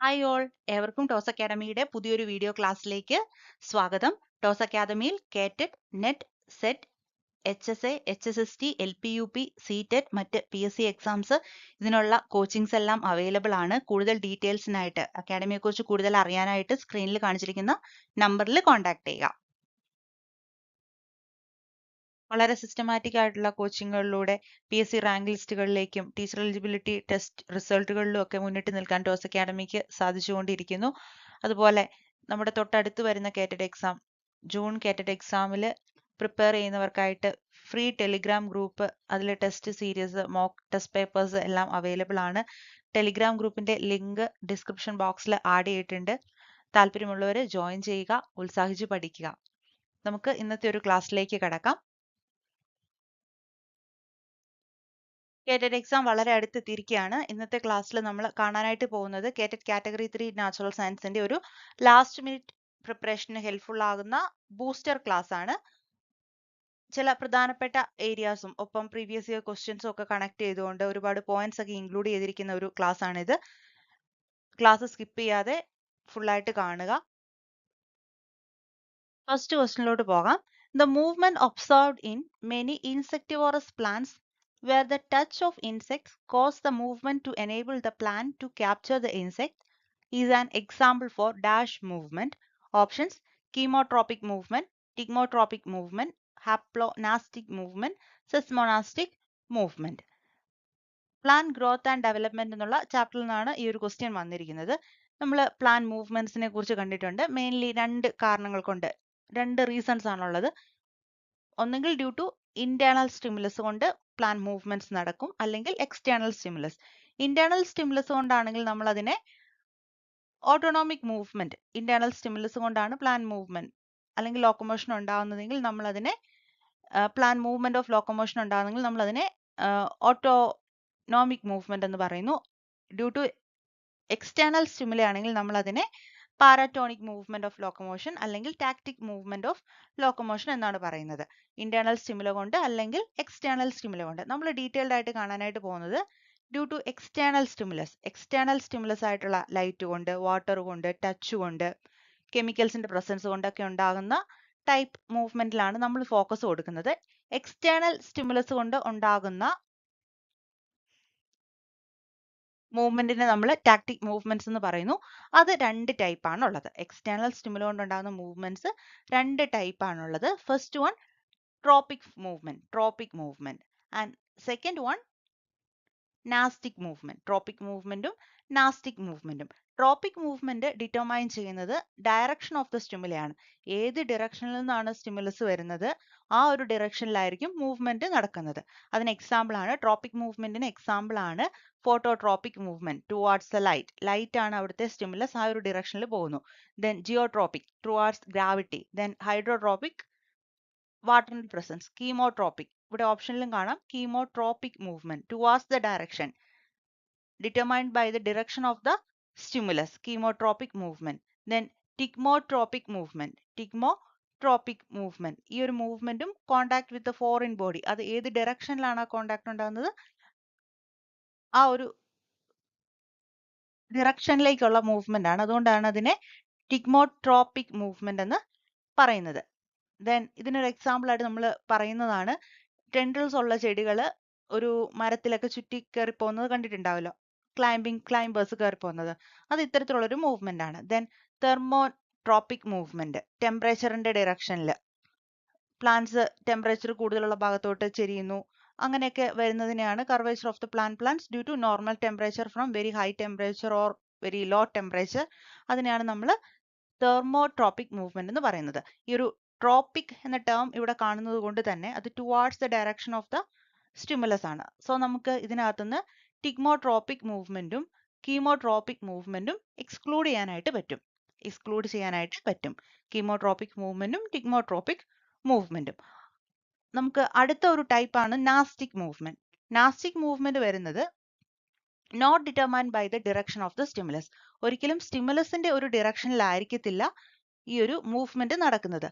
Hi all ഏവർക്കും ടോസ് അക്കാഡമിയുടെ പുതിയൊരു വീഡിയോ ക്ലാസ്സിലേക്ക് സ്വാഗതം. ടോസ് അക്കാദമിയിൽ KTET NET SET H S A H S S T L P U P C TET മറ്റ് പി എസ് സി എക്സാംസ് ഇതിനുള്ള കോച്ചിങ്സ് എല്ലാം അവൈലബിൾ ആണ്. കൂടുതൽ ഡീറ്റെയിൽസിനായിട്ട് അക്കാഡമിയെക്കുറിച്ച് കൂടുതൽ അറിയാനായിട്ട് സ്ക്രീനിൽ കാണിച്ചിരിക്കുന്ന നമ്പറിൽ കോൺടാക്ട് ചെയ്യുക. വളരെ സിസ്റ്റമാറ്റിക് ആയിട്ടുള്ള കോച്ചിങ്ങുകളിലൂടെ പി എസ് സി റാങ്ക് ലിസ്റ്റുകളിലേക്കും ടീച്ചർ എലിജിബിലിറ്റി ടെസ്റ്റ് റിസൾട്ടുകളിലും ഒക്കെ മുന്നിട്ട് നിൽക്കാൻ ടോസ് അക്കാഡമിക്ക് സാധിച്ചുകൊണ്ടിരിക്കുന്നു. അതുപോലെ നമ്മുടെ തൊട്ടടുത്ത് വരുന്ന കേറ്റഡ് എക്സാം ജൂൺ കേറ്റഡ് എക്സാമിൽ പ്രിപ്പയർ ചെയ്യുന്നവർക്കായിട്ട് ഫ്രീ ടെലിഗ്രാം ഗ്രൂപ്പ് അതിൽ test series mock test papers എല്ലാം അവൈലബിൾ ആണ്. ടെലിഗ്രാം ഗ്രൂപ്പിന്റെ ലിങ്ക് ഡിസ്ക്രിപ്ഷൻ ബോക്സിൽ ആഡ് ചെയ്തിട്ടുണ്ട്. താല്പര്യമുള്ളവർ ജോയിൻ ചെയ്യുക ഉത്സാഹിച്ച് പഠിക്കുക. നമുക്ക് ഇന്നത്തെ ഒരു ക്ലാസ്സിലേക്ക് കടക്കാം. കേറ്റഡ് എക്സാം വളരെ അടുത്തെത്തിയിരിക്കുകയാണ്. ഇന്നത്തെ ക്ലാസ്സിൽ നമ്മൾ കാണാനായിട്ട് പോകുന്നത് കേറ്റഡ് കാറ്റഗറി ത്രീ നാച്ചുറൽ സയൻസിന്റെ ഒരു ലാസ്റ്റ് മിനിറ്റ് പ്രിപ്പറേഷന് ഹെൽപ്ഫുൾ ആകുന്ന ബൂസ്റ്റർ ക്ലാസ് ആണ്. ചില പ്രധാനപ്പെട്ട ഏരിയാസും ഒപ്പം പ്രീവിയസ് ഇയർ ക്വസ്റ്റ്യൻസും ഒക്കെ കണക്ട് ചെയ്തുകൊണ്ട് ഒരുപാട് പോയിന്റ്സ് ഒക്കെ ഇൻക്ലൂഡ് ചെയ്തിരിക്കുന്ന ഒരു ക്ലാസ് ആണിത്. ക്ലാസ് സ്കിപ്പ് ചെയ്യാതെ ഫുൾ ആയിട്ട് കാണുക. ഫസ്റ്റ് ക്വസ്റ്റ്യനിലോട്ട് പോകാം. The movement observed in many insectivorous plants where the touch of insects cause the movement to enable the plant to capture the insect is an example for dash movement. Options chemotropic movement, tigmotropic movement, haplonastic movement, seismonastic movement. Plant growth and development എന്നുള്ള ചാപ്റ്ററിൽ നിന്നാണ് ഈ ഒരു question. വന്നിരിക്കുന്നത് നമ്മൾ plan മൂവ്മെന്റ്സിനെ കുറിച്ച് കണ്ടിട്ടുണ്ട് mainly രണ്ട് കാരണങ്ങൾ കൊണ്ട് രണ്ട് റീസൺസ് ആണുള്ളത് ഒന്നെങ്കിൽ ഡ്യൂ ടു ഇന്റേണൽ കൊണ്ട് പ്ലാൻ മൂവ്മെന്റ്സ് നടക്കും അല്ലെങ്കിൽ എക്സ്റ്റേണൽ സ്റ്റിമുലസ് ഇന്റേണൽ സ്റ്റിമുലസ് കൊണ്ടാണെങ്കിൽ നമ്മൾ അതിനെ ഓട്ടോണോമിക് മൂവ്മെന്റ് ഇന്റേണൽ സ്റ്റിമുലസ് കൊണ്ടാണ് പ്ലാൻ മൂവ്മെന്റ് അല്ലെങ്കിൽ ലോക്കോമോഷൻ ഉണ്ടാവുന്നതെങ്കിൽ നമ്മൾ അതിനെ പ്ലാൻ മൂവ്മെന്റ് ഓഫ് ലോക്കോമോഷൻ ഉണ്ടാകുന്നെങ്കിൽ നമ്മൾ അതിനെ ഓട്ടോനോമിക് മൂവ്മെന്റ് എന്ന് പറയുന്നു. ഡ്യൂ ടു എക്സ്റ്റേണൽ സ്റ്റിമുലി ആണെങ്കിൽ നമ്മൾ അതിനെ പാരാറ്റോണിക് മൂവ്മെന്റ് ഓഫ് ലോക്കോമോഷൻ അല്ലെങ്കിൽ ടാക്ടിക് മൂവ്മെന്റ് ഓഫ് ലോക്കോമോഷൻ എന്നാണ് പറയുന്നത്. ഇന്റേണൽ സ്റ്റിമുല കൊണ്ട് അല്ലെങ്കിൽ എക്സ്റ്റേണൽ സ്റ്റിമുല കൊണ്ട്. നമ്മൾ ഡീറ്റെയിൽഡ് ആയിട്ട് കാണാനായിട്ട് പോകുന്നത് due to external stimulus. External stimulus ആയിട്ടുള്ള ലൈറ്റ് കൊണ്ട് വാട്ടർ കൊണ്ട് ടച്ച് കൊണ്ട് കെമിക്കൽസിന്റെ പ്രസൻസ് കൊണ്ടൊക്കെ ഉണ്ടാകുന്ന ടൈപ്പ് മൂവ്മെന്റിലാണ് നമ്മൾ ഫോക്കസ് കൊടുക്കുന്നത്. എക്സ്റ്റേണൽ സ്റ്റിമുലസ് കൊണ്ട് ഉണ്ടാകുന്ന മൂവ്മെന്റിനെ നമ്മൾ ടാക്ടിക് മൂവ്മെന്റ്സ് എന്ന് പറയുന്നു. അത് രണ്ട് ടൈപ്പ് ആണുള്ളത്. എക്സ്റ്റേണൽ സ്റ്റിമുലോ കൊണ്ടുണ്ടാകുന്ന മൂവ്മെന്റ്സ് രണ്ട് ടൈപ്പ് ആണുള്ളത്. First one tropic movement tropic movement and second one nastic movement tropic മൂവ്മെന്റും nastic മൂവ്മെന്റും ട്രോപ്പിക് മൂവ്മെന്റ് ഡിറ്റർമൈൻ ചെയ്യുന്നത് ഡയറക്ഷൻ ഓഫ് ദ സ്റ്റിമുലയാണ് ഏത് ഡിറക്ഷനിൽ നിന്നാണ് സ്റ്റിമുലസ് വരുന്നത്? ആ ഒരു ഡിറക്ഷനിലായിരിക്കും മൂവ്മെന്റ് നടക്കുന്നത്. അതിന് എക്സാമ്പിൾ ആണ് ട്രോപ്പിക് മൂവ്മെന്റിന് എക്സാമ്പിൾ ആണ് phototropic movement towards the light light ആണ് അവിടുത്തെ സ്റ്റിമുലസ് ആ ഒരു ഡിറക്ഷനിൽ പോകുന്നു. Then geotropic towards gravity then hydrotropic വാട്ടറിന്റെ presence chemotropic ഇവിടെ ഓപ്ഷനിലും കാണാം. Chemotropic movement towards the direction determined by the direction of the stimulus chemotropic movement then thigmotropic movement thigmotropic movement ഈ ഒരു മൂവ്മെന്റും കോണ്ടാക്ട് വിത്ത് ഫോറിൻ ബോഡി അത് ഏത് ഡയറക്ഷനിലാണ് ആ contact ഉണ്ടാകുന്നത്? ആ ഒരു ഡിറക്ഷനിലേക്കുള്ള മൂവ്മെന്റ് ആണ്. അതുകൊണ്ടാണ് അതിനെ ടിഗ്മോട്രോപ്പിക് മൂവ്മെന്റ് എന്ന് പറയുന്നത്. ദെൻ ഇതിനൊരു എക്സാമ്പിൾ ആയിട്ട് നമ്മൾ പറയുന്നതാണ്. ടെൻഡ്രിൽസ് ഉള്ള ചെടികൾ ഒരു മരത്തിലൊക്കെ ചുറ്റി കയറി പോകുന്നത് കണ്ടിട്ടുണ്ടാവല്ലോ. ക്ലൈംബിംഗ് ക്ലൈംബേഴ്സ് കയറി പോകുന്നത്. അത് ഇത്തരത്തിലുള്ള ഒരു മൂവ്മെന്റ് ആണ് ദെൻ തെർമോട്രോപ്പിക് മൂവ്മെന്റ് ടെമ്പറേച്ചറിന്റെ ഡയറക്ഷനിൽ പ്ലാന്റ്സ് ടെമ്പറേച്ചർ കൂടുതലുള്ള ഭാഗത്തോട്ട് ചെരിയുന്നു. അങ്ങനെയൊക്കെ വരുന്നതിനെയാണ് curvature of the plan plants due to normal temperature from very high temperature or very low temperature അതിനെയാണ് നമ്മൾ തെർമോട്രോപ്പിക് മൂവ്മെന്റ് എന്ന് പറയുന്നത്. ഈ ഒരു ട്രോപ്പിക് എന്ന ടേം ഇവിടെ കാണുന്നത് കൊണ്ട് തന്നെ അത് towards the direction of the stimulus ആണ്. സോ നമുക്ക് ഇതിനകത്തുനിന്ന് ടിഗ്മോട്രോപ്പിക് മൂവ്മെന്റും കീമോട്രോപ്പിക് മൂവ്മെന്റും എക്സ്ക്ലൂഡ് ചെയ്യാനായിട്ട് പറ്റും. എക്സ്ക്ലൂഡ് ചെയ്യാനായിട്ട് പറ്റും. കീമോട്രോപ്പിക് മൂവ്മെന്റും ടിഗ്മോട്രോപ്പിക് മൂവ്മെന്റും. നമുക്ക് അടുത്ത ഒരു ടൈപ്പ് ആണ് നാസ്റ്റിക് മൂവ്മെന്റ്. നാസ്റ്റിക് മൂവ്മെന്റ് വരുന്നത് not determined by the direction of the stimulus ഒരിക്കലും സ്റ്റിമുലസിന്റെ ഒരു ഡിറക്ഷനിലായിരിക്കത്തില്ല ഈ ഒരു മൂവ്മെന്റ് നടക്കുന്നത്.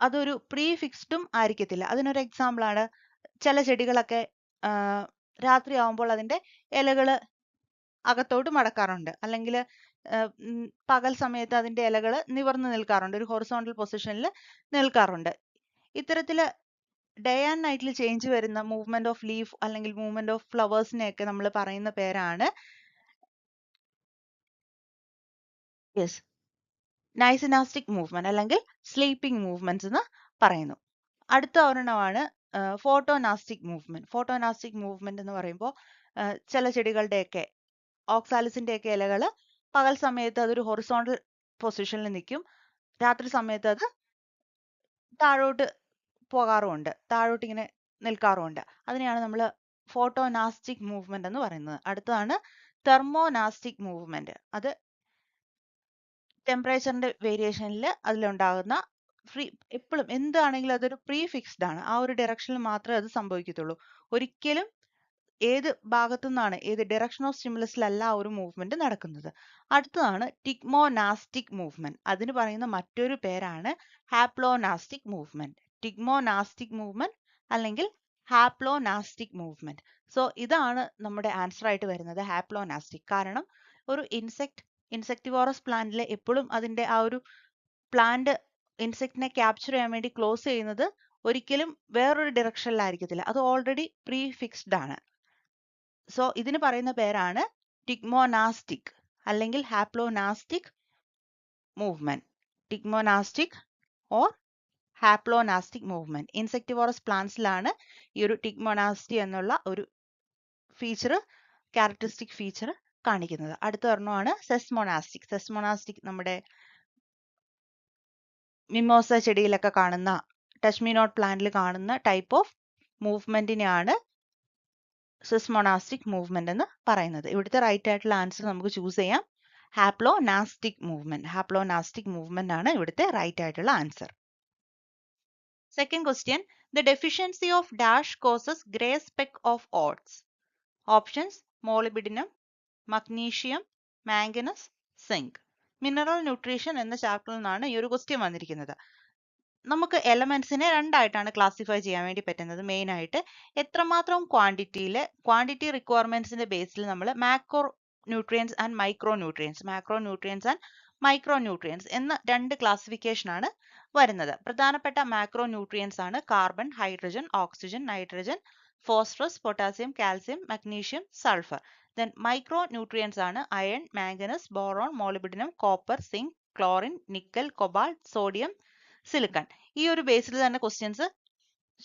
അതൊരു പ്രീ ഫിക്സ്ഡും ആയിരിക്കത്തില്ല. അതിനൊരു എക്സാമ്പിൾ ആണ്. ചില ചെടികളൊക്കെ രാത്രി ആവുമ്പോൾ അതിന്റെ ഇലകൾ അകത്തോട്ട് മടക്കാറുണ്ട്. അല്ലെങ്കിൽ പകൽ സമയത്ത് അതിന്റെ ഇലകൾ നിവർന്നു നിൽക്കാറുണ്ട്. ഒരു ഹൊറിസോണ്ടൽ പൊസിഷനിൽ നിൽക്കാറുണ്ട്. ഇത്തരത്തിൽ ഡേ ആൻഡ് നൈറ്റിൽ ചേഞ്ച് വരുന്ന മൂവ്മെന്റ് ഓഫ് ലീഫ് അല്ലെങ്കിൽ മൂവ്മെന്റ് ഓഫ് ഫ്ലവേഴ്സിനെയൊക്കെ നമ്മൾ പറയുന്ന പേരാണ് യെസ് നൈസിനാസ്റ്റിക് മൂവ്മെന്റ് അല്ലെങ്കിൽ സ്ലീപ്പിംഗ് മൂവ്മെന്റ്സ് എന്ന് പറയുന്നു. അടുത്ത ഒരെണ്ണമാണ് ഫോട്ടോനാസ്റ്റിക് മൂവ്മെന്റ്. ഫോട്ടോനാസ്റ്റിക് മൂവ്മെന്റ് എന്ന് പറയുമ്പോൾ ചില ചെടികളുടെയൊക്കെ ഓക്സാലിസിന്റെ ഒക്കെ ഇലകൾ പകൽ സമയത്ത് അതൊരു ഹൊറിസോണ്ടൽ പൊസിഷനിൽ നിൽക്കും രാത്രി സമയത്ത് അത് താഴോട്ട് പോകാറുമുണ്ട്. താഴോട്ട് ഇങ്ങനെ നിൽക്കാറുമുണ്ട്. അതിനെയാണ് നമ്മൾ ഫോട്ടോനാസ്റ്റിക് മൂവ്മെന്റ് എന്ന് പറയുന്നത്. അടുത്തതാണ് തെർമോനാസ്റ്റിക് മൂവ്മെന്റ്. അത് ടെമ്പറേച്ചറിന്റെ വേരിയേഷനിൽ അതിലുണ്ടാകുന്ന ഫ്രീ എപ്പോഴും എന്താണെങ്കിലും അതൊരു പ്രീ ഫിക്സ്ഡ് ആണ്. ആ ഒരു ഡയറക്ഷനിൽ മാത്രമേ അത് സംഭവിക്കത്തുള്ളൂ. ഒരിക്കലും ഏത് ഭാഗത്തു നിന്നാണ് ഏത് ഡയറക്ഷൻ ഓഫ് സ്റ്റിമുലസിലല്ല ആ ഒരു മൂവ്മെന്റ് നടക്കുന്നത്. അടുത്തതാണ് ടിക്മോനാസ്റ്റിക് മൂവ്മെന്റ്. അതിന് പറയുന്ന മറ്റൊരു പേരാണ് ഹാപ്ലോനാസ്റ്റിക് മൂവ്മെന്റ്. ടിക്മോനാസ്റ്റിക് മൂവ്മെന്റ് അല്ലെങ്കിൽ ഹാപ്ലോനാസ്റ്റിക് മൂവ്മെന്റ്. സോ ഇതാണ് നമ്മുടെ ആൻസർ ആയിട്ട് വരുന്നത് ഹാപ്ലോനാസ്റ്റിക്. കാരണം ഒരു ഇൻസെക്ട് ഇൻസെക്ടിവോറസ് പ്ലാന്റിലെ എപ്പോഴും അതിന്റെ ആ ഒരു പ്ലാന്റ് ഇൻസെക്റ്റിനെ ക്യാപ്ചർ ചെയ്യാൻ വേണ്ടി ക്ലോസ് ചെയ്യുന്നത് ഒരിക്കലും വേറൊരു ഡിറക്ഷനിലായിരിക്കത്തില്ല അത് ഓൾറെഡി പ്രീ ഫിക്സ്ഡ് ആണ്. സോ ഇതിന് പറയുന്ന പേരാണ് ടിക്മോനാസ്റ്റിക് അല്ലെങ്കിൽ haplonastic movement. Thigmonastic or haplonastic movement. Insectivorous പ്ലാന്റ്സിലാണ് ഈ ഒരു ടിക്മോനാസ്റ്റി എന്നുള്ള ഒരു ഫീച്ചർ ക്യാരക്ടറിസ്റ്റിക് ഫീച്ചർ കാണിക്കുന്നത്. അടുത്ത ഒരെണ്ണമാണ് സെസ്മോനാസ്റ്റിക്. സെസ്മോനാസ്റ്റിക് നമ്മുടെ മിമോസ ചെടിയിലൊക്കെ കാണുന്ന ടച്ച്മിനോട്ട് പ്ലാന്റിൽ കാണുന്ന ടൈപ്പ് ഓഫ് മൂവ്മെന്റിനെയാണ് സിസ്മോണാസ്റ്റിക് മൂവ്മെന്റ് എന്ന് പറയുന്നത്. ഇവിടുത്തെ റൈറ്റ് ആയിട്ടുള്ള ആൻസർ നമുക്ക് ചൂസ് ചെയ്യാം. Haplonastic movement haplonastic movement ആണ് ഇവിടുത്തെ റൈറ്റ് ആയിട്ടുള്ള answer second question the deficiency of dash causes grey speck of oats options molybdenum magnesium manganese zinc mineral nutrition എന്ന ചാപ്റ്ററിൽ നിന്നാണ് ഈ ഒരു ക്വസ്റ്റ്യൻ വന്നിരിക്കുന്നത്. നമുക്ക് എലമെന്റ്സിനെ രണ്ടായിട്ടാണ് ക്ലാസിഫൈ ചെയ്യാൻ വേണ്ടി പറ്റുന്നത് മെയിൻ ആയിട്ട്. എത്രമാത്രം ക്വാണ്ടിറ്റിയിൽ ക്വാണ്ടിറ്റി റിക്വയർമെന്റ്സിന്റെ ബേസിൽ നമ്മൾ macro nutrients and micro nutrients macro nutrients and micro nutrients എന്ന രണ്ട് ക്ലാസിഫിക്കേഷൻ ആണ് വരുന്നത്. പ്രധാനപ്പെട്ട മാക്രോ ന്യൂട്രിയൻസ് ആണ് carbon hydrogen oxygen nitrogen phosphorus potassium calcium magnesium sulphur then micro nutrients ആണ് iron manganese boron molybdenum copper zinc chlorine nickel cobalt sodium silicon ഈ ഒരു ബേസിൽ തന്നെ ക്വസ്റ്റ്യൻസ്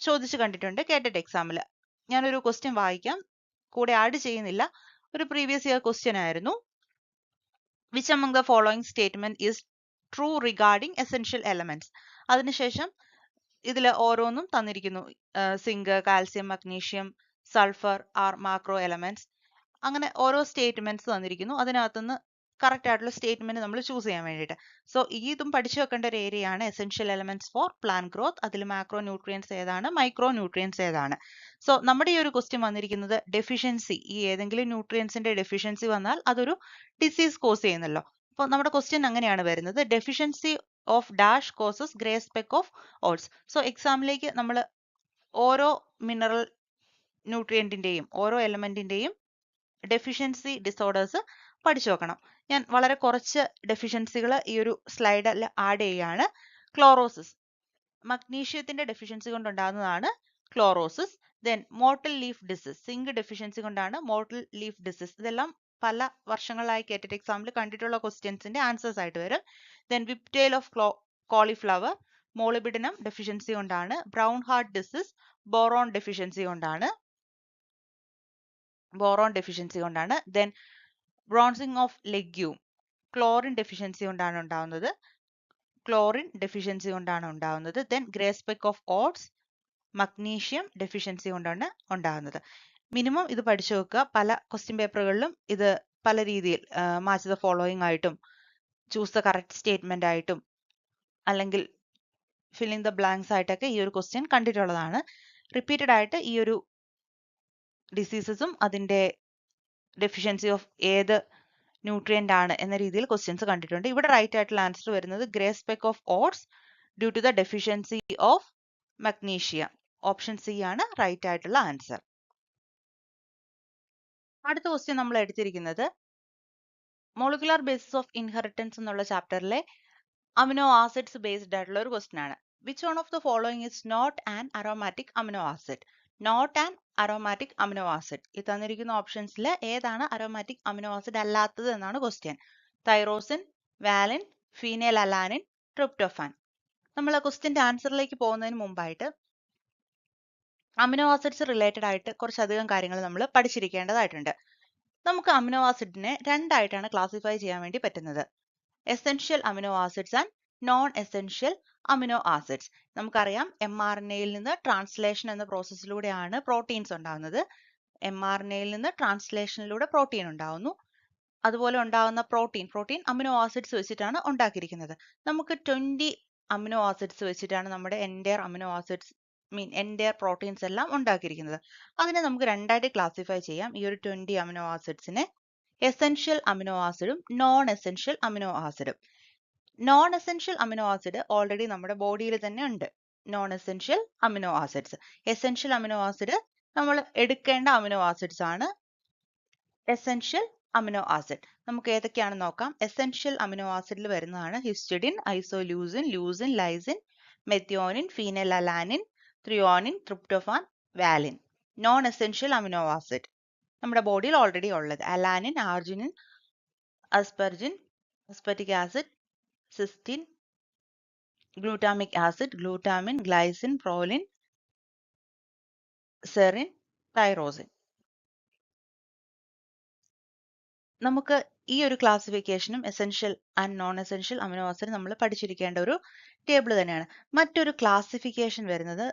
ചോദിച്ചു കണ്ടിട്ടുണ്ട് കേട്ടിട്ട് എക്സാമിൽ ഞാനൊരു ക്വസ്റ്റ്യൻ വായിക്കാം. കൂടെ ആഡ് ചെയ്യുന്നില്ല. ഒരു പ്രീവിയസ് ഇയർ ക്വസ്റ്റ്യൻ ആയിരുന്നു. Which among the following statement is true regarding essential elements അതിനുശേഷം ഇതിൽ ഓരോന്നും തന്നിരിക്കുന്നു. Zinc calcium magnesium sulphur are macro elements. അങ്ങനെ ഓരോ സ്റ്റേറ്റ്മെന്റ്സ് തന്നിരിക്കുന്നു. അതിനകത്തുനിന്ന് കറക്റ്റ് ആയിട്ടുള്ള സ്റ്റേറ്റ്മെന്റ് നമ്മൾ ചൂസ് ചെയ്യാൻ വേണ്ടിയിട്ട്. സോ ഇതും പഠിച്ചു വെക്കേണ്ട ഒരു ഏരിയ ആണ് essential elements for plan growth അതിൽ മാക്രോ ന്യൂട്രിയൻസ് ഏതാണ് മൈക്രോ ന്യൂട്രിയൻസ് ഏതാണ്. സോ നമ്മുടെ ഈ ഒരു ക്വസ്റ്റ്യൻ വന്നിരിക്കുന്നത് ഡെഫിഷ്യൻസി ഈ ഏതെങ്കിലും ന്യൂട്രിയൻസിന്റെ ഡെഫിഷ്യൻസി വന്നാൽ അതൊരു ഡിസീസ് കോസ് ചെയ്യുന്നല്ലോ. അപ്പോൾ നമ്മുടെ ക്വസ്റ്റ്യൻ അങ്ങനെയാണ് വരുന്നത്. Deficiency of dash causes grey speck of oats so എക്സാമിലേക്ക് നമ്മൾ ഓരോ മിനറൽ ന്യൂട്രിയന്റിന്റെയും ഓരോ എലമെന്റിന്റെയും ഡെഫിഷ്യൻസി ഡിസോർഡേഴ്സ് പഠിച്ചു വെക്കണം. ഞാൻ വളരെ കുറച്ച് ഡെഫിഷ്യൻസികൾ ഈ ഒരു സ്ലൈഡിൽ ആഡ് ചെയ്യുകയാണ് ക്ലോറോസിസ് മഗ്നീഷ്യത്തിന്റെ deficiency കൊണ്ടുണ്ടാകുന്നതാണ് chlorosis then mottle leaf disease zinc deficiency കൊണ്ടാണ് മോട്ടൽ ലീഫ് ഡിസീസ് ഇതെല്ലാം പല വർഷങ്ങളായി കേട്ടിട്ട് എക്സാമിൽ കണ്ടിട്ടുള്ള ക്വസ്റ്റ്യൻസിന്റെ ആൻസേഴ്സ് ആയിട്ട് വരും. Then whiptail of cauliflower molybdenum deficiency കൊണ്ടാണ് brown heart disease boron deficiency കൊണ്ടാണ് ബോറോൺ ഡെഫിഷ്യൻസി കൊണ്ടാണ്. Then bronzing of legume chlorine deficiency കൊണ്ടാണ് ഉണ്ടാവുന്നത്. ക്ലോറിൻ ഡെഫിഷ്യൻസി കൊണ്ടാണ് ഉണ്ടാവുന്നത്. Then grey speck of oats magnesium deficiency കൊണ്ടാണ് ഉണ്ടാകുന്നത് മിനിമം ഇത് പഠിച്ചു വെക്കുക. പല ക്വസ്റ്റ്യൻ പേപ്പറുകളിലും ഇത് പല രീതിയിൽ മാച്ച് ദ ഫോളോയിങ് ആയിട്ടും ചൂസ് ദ കറക്റ്റ് സ്റ്റേറ്റ്മെന്റ് ആയിട്ടും അല്ലെങ്കിൽ ഫില്ലിംഗ് ദ ബ്ലാങ്ക്സ് ആയിട്ടൊക്കെ ഈ ഒരു ക്വസ്റ്റ്യൻ കണ്ടിട്ടുള്ളതാണ്. റിപ്പീറ്റഡ് ആയിട്ട് ഈ ഒരു ഡിസീസസും അതിന്റെ ഡെഫിഷ്യൻസി ഓഫ് ഏത് ന്യൂട്രിയന്റ് ആണ് എന്ന രീതിയിൽ ക്വസ്റ്റ്യൻസ് കണ്ടിട്ടുണ്ട്. ഇവിടെ റൈറ്റ് ആയിട്ടുള്ള ആൻസർ വരുന്നത് grey speck of oats due to the deficiency of magnesium option C ആണ് റൈറ്റ് ആയിട്ടുള്ള ആൻസർ അടുത്ത ക്വസ്റ്റ്യൻ നമ്മൾ എടുത്തിരിക്കുന്നത് മോളിക്കുലർ ബേസിസ് ഓഫ് ഇൻഹെറിറ്റൻസ് എന്നുള്ള ചാപ്റ്ററിലെ അമിനോ ആസിഡ്സ് ബേസ്ഡ് ആയിട്ടുള്ള ഒരു ക്വസ്റ്റ്യൻ ആണ്. Which one of the following is not an aromatic amino acid not an aromatic amino acid ഈ തന്നിരിക്കുന്ന ഓപ്ഷൻസിൽ ഏതാണ് അറോമാറ്റിക് അമിനോ ആസിഡ് അല്ലാത്തത് എന്നാണ് question tyrosine valine phenylalanine tryptophan നമ്മൾ ക്വസ്റ്റ്യന്റെ ആൻസറിലേക്ക് പോകുന്നതിന് മുമ്പായിട്ട് അമിനോ ആസിഡ്സ് റിലേറ്റഡ് ആയിട്ട് കുറച്ചധികം കാര്യങ്ങൾ നമ്മൾ പഠിച്ചിരിക്കേണ്ടതായിട്ടുണ്ട്. നമുക്ക് അമിനോ ആസിഡിനെ രണ്ടായിട്ടാണ് ക്ലാസിഫൈ ചെയ്യാൻ വേണ്ടി പറ്റുന്നത്. Essential amino acids and non essential amino acids നമുക്കറിയാം എം ആർ എൻ എയിൽ നിന്ന് ട്രാൻസ്ലേഷൻ എന്ന പ്രോസസ്സിലൂടെയാണ് പ്രോട്ടീൻസ് ഉണ്ടാകുന്നത് എം ആർ എൻ എയിൽ നിന്ന് ട്രാൻസ്ലേഷനിലൂടെ പ്രോട്ടീൻ ഉണ്ടാകുന്നു അതുപോലെ ഉണ്ടാകുന്ന പ്രോട്ടീൻ പ്രോട്ടീൻ അമിനോ ആസിഡ്സ് വെച്ചിട്ടാണ് ഉണ്ടാക്കിയിരിക്കുന്നത്. നമുക്ക് ട്വന്റി അമിനോ ആസിഡ്സ് വെച്ചിട്ടാണ് നമ്മുടെ എൻഡയർ അമിനോ ആസിഡ്സ് മീൻ എന്റെ പ്രോട്ടീൻസ് എല്ലാം ഉണ്ടാക്കിയിരിക്കുന്നത്. അതിനെ നമുക്ക് രണ്ടായിട്ട് ക്ലാസിഫൈ ചെയ്യാം. ഈ ഒരു ട്വന്റി അമിനോ ആസിഡ്സിനെ എസെൻഷ്യൽ അമിനോ ആസിഡും നോൺ എസെൻഷ്യൽ അമിനോ ആസിഡും non essential amino acid already നമ്മുടെ ബോഡിയിൽ തന്നെ ഉണ്ട്. Non essential amino acids essential amino acid നമ്മൾ എടുക്കേണ്ട അമിനോ ആസിഡ്സ് ആണ് എസെൻഷ്യൽ അമിനോ ആസിഡ് നമുക്ക് ഏതൊക്കെയാണെന്ന് നോക്കാം. എസെൻഷ്യൽ അമിനോ ആസിഡിൽ വരുന്നതാണ് histidine isoleucine leucine lysine methionine phenyl threonine tryptophan valine non essential amino acid നമ്മുടെ ബോഡിയിൽ ഓൾറെഡി ഉള്ളത്. Alanine arginine asparagine aspartic acid cysteine glutamic acid glutamine glycine proline serine tyrosine നമുക്ക് ഈ ഒരു ക്ലാസിഫിക്കേഷനും essential and non essential amino acid നമ്മൾ പഠിച്ചിരിക്കേണ്ട ഒരു table തന്നെയാണ്. മറ്റൊരു ക്ലാസിഫിക്കേഷൻ വരുന്നത്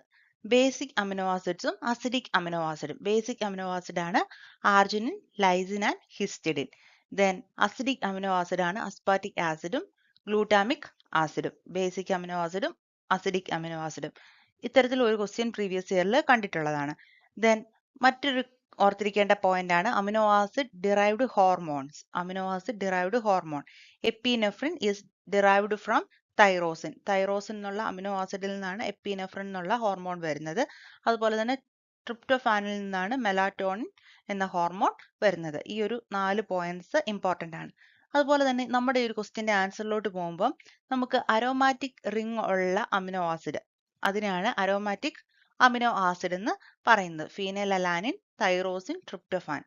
ബേസിക് അമിനോ ആസിഡ്സും അസിഡിക് അമിനോ ആസിഡും ബേസിക് അമിനോ ആസിഡ് ആണ് arginine lysine and histidine then acidic amino acid ആണ് അസ്പാറ്റിക് ആസിഡും ഗ്ലൂട്ടാമിക് ആസിഡും ബേസിക് അമിനോ ആസിഡും അസിഡിക് അമിനോ ആസിഡും ഇത്തരത്തിൽ ഒരു ക്വസ്റ്റ്യൻ പ്രീവിയസ് ഇയറിൽ കണ്ടിട്ടുള്ളതാണ്. ദെൻ മറ്റൊരു ഓർത്തിരിക്കേണ്ട പോയിന്റ് ആണ് amino acid derived hormones amino acid derived hormone epinephrine is derived from tyrosine. Tyrosine എന്നുള്ള അമിനോ ആസിഡിൽ നിന്നാണ് എപ്പിനെഫ്രിൻ എന്നുള്ള ഹോർമോൺ വരുന്നത്. അതുപോലെ തന്നെ ട്രിപ്റ്റോഫാനിൽ നിന്നാണ് മെലാറ്റോണിൻ എന്ന ഹോർമോൺ വരുന്നത്. ഈ ഒരു നാല് പോയിന്റ്സ് ഇമ്പോർട്ടന്റ് ആണ്. അതുപോലെ തന്നെ നമ്മുടെ ഈ ഒരു ക്വസ്റ്റ്യന്റെ ആൻസറിലോട്ട് പോകുമ്പോൾ നമുക്ക് അരോമാറ്റിക് റിംഗ് ഉള്ള അമിനോ ആസിഡ്. അതിനാണ് അരോമാറ്റിക് അമിനോ ആസിഡ് എന്ന് പറയുന്നത്. Phenylalanine tyrosine tryptophan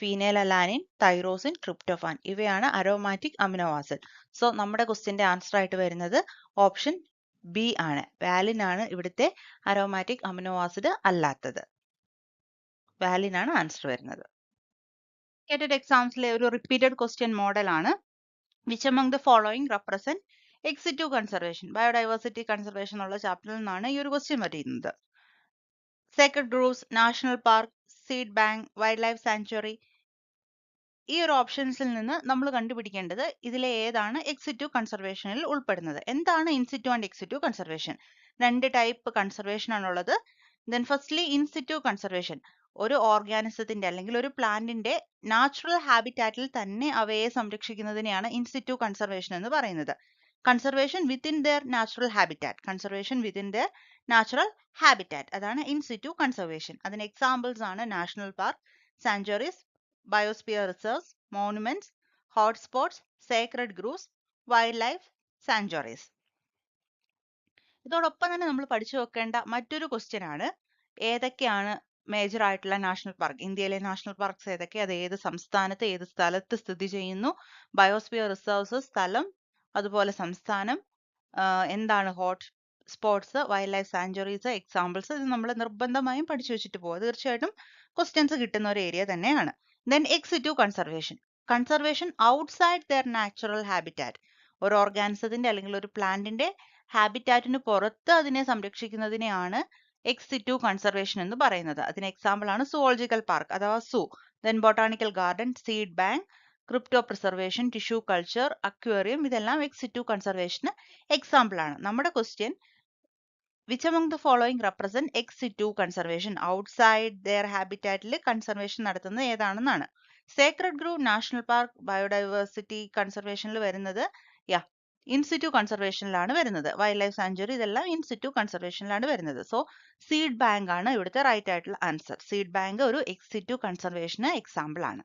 phenylalanine tyrosine tryptophan ഇവയാണ് അരോമാറ്റിക് അമിനോ ആസിഡ് സോ നമ്മുടെ ക്വസ്റ്റിന്റെ ആൻസർ ആയിട്ട് വരുന്നത് ഓപ്ഷൻ ബി ആണ്. വാലിൻ ആണ് ഇവിടുത്തെ അരോമാറ്റിക് അമിനോ ആസിഡ് അല്ലാത്തത്. വാലിൻ ആണ് ആൻസർ വരുന്നത്. കേറ്റഡ് എക്സാംസിലെ ഒരു റിപ്പീറ്റഡ് ക്വസ്റ്റ്യൻ ആണ്. Which among the following represent ex situ conservation biodiversity conservation എന്നുള്ള ചാപ്റ്ററിൽ നിന്നാണ് ഈ ഒരു ക്വസ്റ്റ്യൻ വരുന്നത്. Sacred groves national park seed bank wildlife sanctuary ഈ ഒരു ഓപ്ഷൻസിൽ നിന്ന് നമ്മൾ കണ്ടുപിടിക്കേണ്ടത് ഇതിലെ ഏതാണ് എക്സിറ്റു കൺസർവേഷനിൽ ഉൾപ്പെടുന്നത്. എന്താണ് in situ and ex situ conservation രണ്ട് ടൈപ്പ് കൺസർവേഷൻ ആണുള്ളത് then firstly in situ conservation ഒരു ഓർഗാനിസത്തിന്റെ അല്ലെങ്കിൽ ഒരു പ്ലാന്റിന്റെ നാച്ചുറൽ ഹാബിറ്റാറ്റിൽ തന്നെ അവയെ സംരക്ഷിക്കുന്നതിനെയാണ് ഇൻസിറ്റു കൺസർവേഷൻ എന്ന് പറയുന്നത്. Conservation within their natural habitat conservation within their natural habitat അതാണ് ഇൻസിറ്റു കൺസർവേഷൻ അതിന് എക്സാമ്പിൾസ് ആണ് national park sanctuaries reserves monuments hotspots sacred groves wildlife sanctuaries ഇതോടൊപ്പം തന്നെ നമ്മൾ പഠിച്ചു വെക്കേണ്ട മറ്റൊരു ക്വസ്റ്റ്യൻ ആണ്. ഏതൊക്കെയാണ് മേജർ ആയിട്ടുള്ള നാഷണൽ പാർക്ക് ഇന്ത്യയിലെ നാഷണൽ പാർക്ക്സ് ഏതൊക്കെ? അത് ഏത് സംസ്ഥാനത്ത് ഏത് സ്ഥലത്ത് സ്ഥിതി ചെയ്യുന്നു? ബയോസ്പിയർ റിസർവ്സ് സ്ഥലം അതുപോലെ സംസ്ഥാനം എന്താണ് hotspots wildlife sanctuaries examples ഇത് നമ്മൾ നിർബന്ധമായും പഠിച്ചു വെച്ചിട്ട് പോകുക തീർച്ചയായിട്ടും ക്വസ്റ്റ്യൻസ് കിട്ടുന്ന ഒരു ഏരിയ തന്നെയാണ്. Then ex situ conservation conservation outside their natural habitat ഒരു ഓർഗാനിസത്തിന്റെ അല്ലെങ്കിൽ ഒരു പ്ലാന്റിന്റെ ഹാബിറ്റാറ്റിന് പുറത്ത് അതിനെ സംരക്ഷിക്കുന്നതിനെയാണ് എക്സിറ്റു കൺസർവേഷൻ എന്ന് പറയുന്നത്. അതിന് എക്സാമ്പിൾ ആണ് സുവോളജിക്കൽ പാർക്ക് അഥവാ zoo then botanical garden seed bank crypto preservation tissue culture aquarium ഇതെല്ലാം എക്സിറ്റു കൺസർവേഷന് എക്സാമ്പിൾ ആണ്. നമ്മുടെ question which among the following represent ex situ conservation outside their ഹാബിറ്റാറ്റിൽ conservation നടത്തുന്നത് ഏതാണെന്നാണ്. Sacred grove national park biodiversity കൺസർവേഷനിൽ വരുന്നത് യാ in situ കൺസർവേഷനിലാണ് വരുന്നത്. Wild life sanctuary ഇതെല്ലാം ഇൻസിറ്റു കൺസർവേഷനിലാണ് വരുന്നത്. സോ സീഡ് ബാങ്ക് ആണ് ഇവിടുത്തെ റൈറ്റ് ആയിട്ടുള്ള ആൻസർ സീഡ് ബാങ്ക് ഒരു എക്സിറ്റു കൺസർവേഷന് എക്സാമ്പിൾ ആണ്.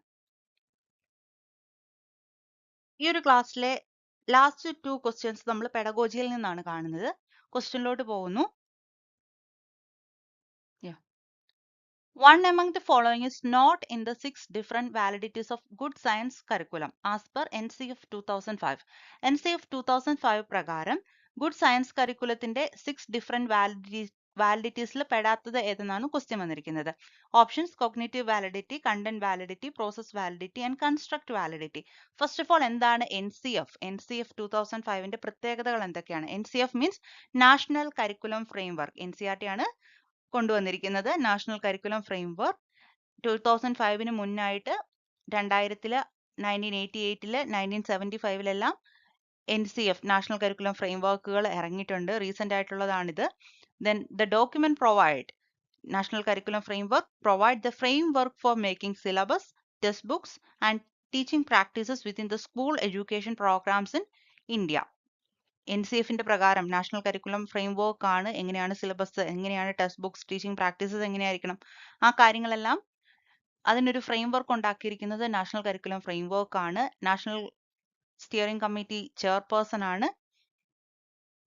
ഈ ഒരു ക്ലാസ്സിലെ ലാസ്റ്റ് ടു ക്വസ്റ്റ്യൻസ് നമ്മൾ പെഡഗോജിയിൽ നിന്നാണ് കാണുന്നത്. ക്വസ്റ്റ്യനിലോട്ട് പോകുന്നു One among the following is not in the six different validities of good science curriculum as per NCF 2005. NCF 2005 പ്രകാരം ഗുഡ് സയൻസ് കരിക്കുലത്തിന്റെ സിക്സ് ഡിഫറെന്റ് വാലിഡിറ്റി വാലിഡിറ്റീസിൽ പെടാത്തത് ഏതെന്നാണ് ക്വസ്റ്റ്യൻ വന്നിരിക്കുന്നത്. Options cognitive validity content validity process validity and construct validity first of all എന്താണ് N C F N C F two thousand ഫൈവിന്റെ പ്രത്യേകതകൾ എന്തൊക്കെയാണ്? N C F means national curriculum framework N C R T ആണ് കൊണ്ടുവന്നിരിക്കുന്നത്. National curriculum framework two thousand ഫൈവിന് മുന്നായിട്ട് രണ്ടായിരത്തിൽ nineteen eighty എയ്റ്റിൽ nineteen seventy ഫൈവിലെല്ലാം N C F national curriculum ഫ്രെയിംവർക്കുകൾ ഇറങ്ങിയിട്ടുണ്ട്. Recent ആയിട്ടുള്ളതാണിത്. Then the document provide National Curriculum Framework provide the framework for making syllabus, test books and teaching practices within the school education programs in India N C എഫിന്റെ പ്രകാരം national curriculum framework ആണ് എങ്ങനെയാണ് syllabus എങ്ങനെയാണ് text books teaching practices എങ്ങനെയായിരിക്കണം? ആ കാര്യങ്ങളെല്ലാം അതിനൊരു framework ഉണ്ടാക്കിയിരിക്കുന്നത് നാഷണൽ കരിക്കുലം ഫ്രെയിംവർക്ക് ആണ്. നാഷണൽ സ്റ്റിയറിംഗ് കമ്മിറ്റി ചെയർപേഴ്സൺ ആണ്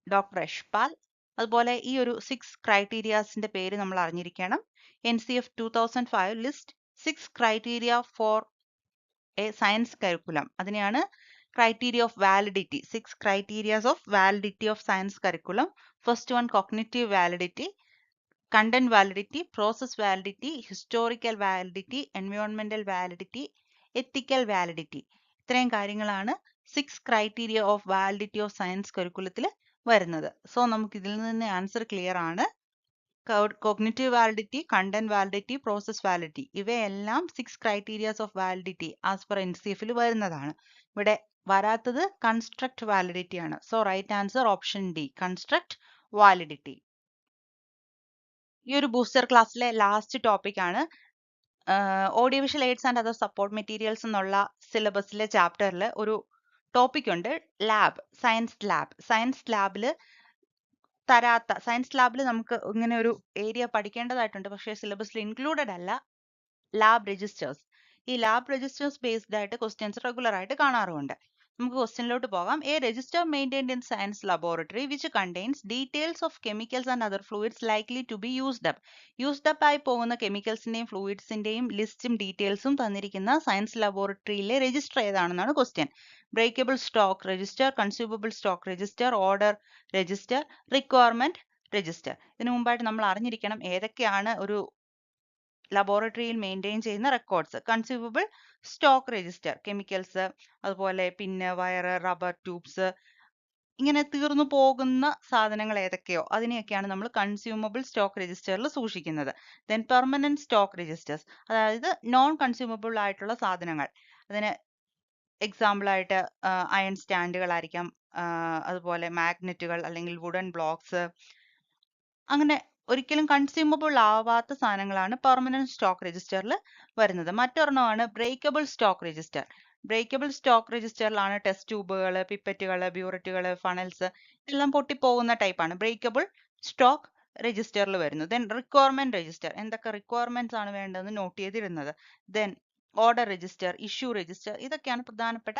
ഡോക്ടർ യഷ്പാൽ അതുപോലെ ഈ ഒരു സിക്സ് ക്രൈറ്റീരിയാസിന്റെ പേര് നമ്മൾ അറിഞ്ഞിരിക്കണം. N C F two thousand five list six criteria for a science curriculum അതിനെയാണ് criteria of validity six criterias of validity of science curriculum first one cognitive validity content validity process validity historical validity എൻവയോൺമെന്റൽ validity ethical validity ഇത്രയും കാര്യങ്ങളാണ് six criteria of validity of science കരിക്കുലത്തിൽ വരുന്നത്. So നമുക്ക് ഇതിൽ നിന്ന് answer clear ആണ്. Cognitive validity content validity process validity ഇവയെല്ലാം six criterias of validity as per N C എഫിൽ വരുന്നതാണ്. ഇവിടെ വരാത്തത് കൺസ്ട്രക്ട് വാലിഡിറ്റി ആണ്. So right answer option D construct validity. ഈ ഒരു ബൂസ്റ്റർ ക്ലാസ്സിലെ ലാസ്റ്റ് ടോപ്പിക് ആണ്. Audio visual aids and other support materials എന്നുള്ള സിലബസിലെ ചാപ്റ്ററിൽ ഒരു ടോപ്പിക് ഉണ്ട്. ലാബ് സയൻസ് ലാബ് സയൻസ് ലാബിൽ തരാത്ത സയൻസ് ലാബിൽ നമുക്ക് ഇങ്ങനെ ഒരു ഏരിയ പഠിക്കേണ്ടതായിട്ടുണ്ട്. പക്ഷേ സിലബസിൽ ഇൻക്ലൂഡഡ് അല്ല. ലാബ് രജിസ്റ്റേഴ്സ് ഈ ലാബ് രജിസ്റ്റേഴ്സ് ബേസ്ഡ് ആയിട്ട് ക്വസ്റ്റ്യൻസ് റെഗുലർ ആയിട്ട് കാണാറുമുണ്ട്. നമുക്ക് ക്വസ്റ്റ്യനിലോട്ട് പോകാം. A register maintained in science laboratory which contains details of chemicals and other fluids likely to be used up used up ആയി പോകുന്ന കെമിക്കൽസിന്റെയും ഫ്ലൂയിഡ്സിന്റെയും ലിസ്റ്റും ഡീറ്റെയിൽസും തന്നിരിക്കുന്ന സയൻസ് ലബോറട്ടറിയിലെ register ഏതാണെന്നാണ് question breakable stock register consumable stock register order register requirement register ഇതിനു മുമ്പായിട്ട് നമ്മൾ അറിഞ്ഞിരിക്കണം ഏതൊക്കെയാണ് ഒരു ലബോറട്ടറിയിൽ മെയിന്റെയിൻ ചെയ്യുന്ന records consumable stock register chemicals അതുപോലെ പിന്നെ വയറ് റബ്ബർ ട്യൂബ്സ് ഇങ്ങനെ തീർന്നു പോകുന്ന സാധനങ്ങൾ ഏതൊക്കെയോ അതിനെയൊക്കെയാണ് നമ്മൾ കൺസ്യൂമബിൾ സ്റ്റോക്ക് രജിസ്റ്ററിൽ സൂക്ഷിക്കുന്നത്. ദെൻ പെർമനന്റ് സ്റ്റോക്ക് രജിസ്റ്റേഴ്സ് അതായത് നോൺ കൺസ്യൂമബിൾ ആയിട്ടുള്ള സാധനങ്ങൾ. അതിന് എക്സാമ്പിൾ ആയിട്ട് അയൺ സ്റ്റാൻഡുകളായിരിക്കാം അതുപോലെ മാഗ്നറ്റുകൾ അല്ലെങ്കിൽ വുഡൻ ബ്ലോക്സ് അങ്ങനെ ഒരിക്കലും കൺസ്യൂമബിൾ ആവാത്ത സാധനങ്ങളാണ് പെർമനന്റ് സ്റ്റോക്ക് രജിസ്റ്ററിൽ വരുന്നത്. മറ്റൊരെണ്ണമാണ് breakable stock register breakable stock രജിസ്റ്ററിലാണ് test ട്യൂബുകൾ പിപ്പറ്റുകൾ ബ്യൂററ്റുകൾ ഫണൽസ് എല്ലാം പൊട്ടിപ്പോകുന്ന ടൈപ്പാണ് ബ്രേക്കബിൾ സ്റ്റോക്ക് രജിസ്റ്ററിൽ വരുന്നത്. ദെൻ റിക്വയർമെന്റ് രജിസ്റ്റർ എന്തൊക്കെ റിക്വയർമെന്റ്സ് ആണ് വേണ്ടതെന്ന് നോട്ട് ചെയ്തിരുന്നത്. Then order register issue register ഇതൊക്കെയാണ് പ്രധാനപ്പെട്ട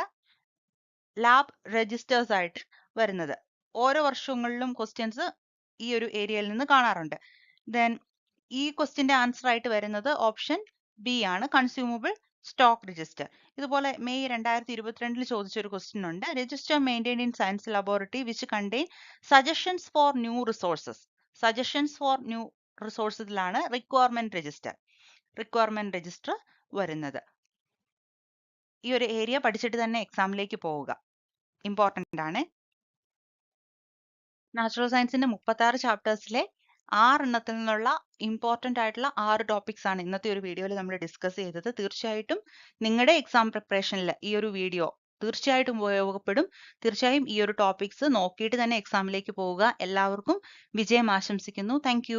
ലാബ് രജിസ്റ്റേഴ്സ് ആയിട്ട് വരുന്നത്. ഓരോ വർഷങ്ങളിലും ക്വസ്റ്റ്യൻസ് ഈ ഒരു ഏരിയയിൽ നിന്ന് കാണാറുണ്ട്. ദെൻ ഈ ക്വസ്റ്റിന്റെ ആൻസർ ആയിട്ട് വരുന്നത് ഓപ്ഷൻ ബി ആണ്. കൺസ്യൂമബിൾ സ്റ്റോക്ക് രജിസ്റ്റർ ഇതുപോലെ മെയ് രണ്ടായിരത്തി ഇരുപത്തിരണ്ടിൽ ചോദിച്ച ഒരു ക്വസ്റ്റ്യൻ ഉണ്ട് register maintain in science laboratory which contain suggestions for new resources suggestions for new റിസോഴ്സസിലാണ് requirement register requirement register വരുന്നത്. ഈ ഒരു ഏരിയ പഠിച്ചിട്ട് തന്നെ എക്സാമിലേക്ക് പോവുക. ഇമ്പോർട്ടന്റ് ആണ്. നാച്ചുറൽ സയൻസിന്റെ മുപ്പത്തി ആറ് ചാപ്റ്റേഴ്സിലെ ആറെണ്ണത്തിൽ നിന്നുള്ള ഇമ്പോർട്ടന്റ് ആയിട്ടുള്ള ആറ് ടോപ്പിക്സ് ആണ് ഇന്നത്തെ ഒരു വീഡിയോയിൽ നമ്മൾ ഡിസ്കസ് ചെയ്തത്. തീർച്ചയായിട്ടും നിങ്ങളുടെ എക്സാം പ്രിപ്പറേഷനിൽ ഈ ഒരു വീഡിയോ തീർച്ചയായിട്ടും ഉപയോഗപ്പെടും. തീർച്ചയായും ഈ ഒരു ടോപ്പിക്സ് നോക്കിയിട്ട് തന്നെ എക്സാമിലേക്ക് പോവുക. എല്ലാവർക്കും വിജയം ആശംസിക്കുന്നു. താങ്ക്